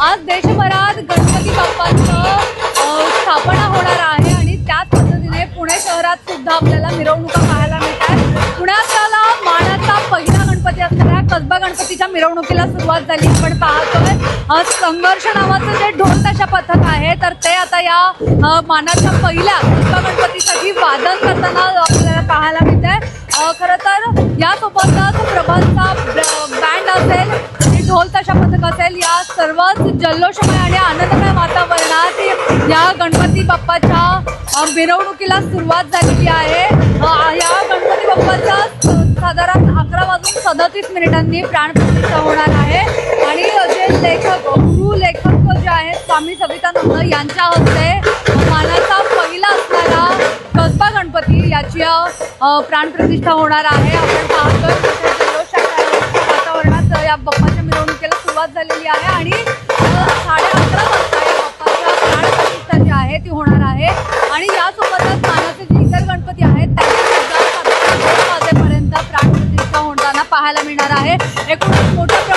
आज देशभरात गणपती बाप्पाचं स्थापना होणार आहे आणि त्याच पद्धतीने पुणे शहरात सुद्धा आपल्याला मिरवणुका पाहायला मिळतात. पुण्याला मानाचा पहिला गणपती असणाऱ्या कसबा गणपतीच्या मिरवणुकीला सुरुवात झाली. आपण पाहतोय संघर्ष नावाचं जे ढोलताशा पथक आहे तर ते आता या मानाच्या पहिल्या कसबा गणपतीसाठी वादन करताना आपल्याला पाहायला मिळत आहे खरं तर यासोबतच प्रभातचा बँड असेल ढोलताशा पथक असेल या सर्वच जल्लोषमय आणि आनंदमय वातावरणात या गणपती बाप्पाच्या मिरवणुकीला सुरुवात झालेली आहे. या गणपती बाप्पाचा साधारण अकरा वाजून सदतीस मिनिटांनी प्राणप्रतिष्ठा होणार आहे. आणि जे लेखक गुरु लेखक जे आहेत स्वामी सवितानंद यांच्या हस्ते मानाचा पहिला असणारा कसबा गणपती याची प्राणप्रतिष्ठा होणार आहे. आपण पाहतोय सुरुवात झालेली आहे आणि साडे अकरा वाजता या बाप्पाच्या प्राणप्रतिष्ठा जी आहे ती होणार आहे. आणि यासोबतच मानाचे जे इतर गणपती आहेत त्यांची सुद्धा दोन वाजेपर्यंत प्राणप्रतिष्ठा होताना पाहायला मिळणार आहे. एकूणच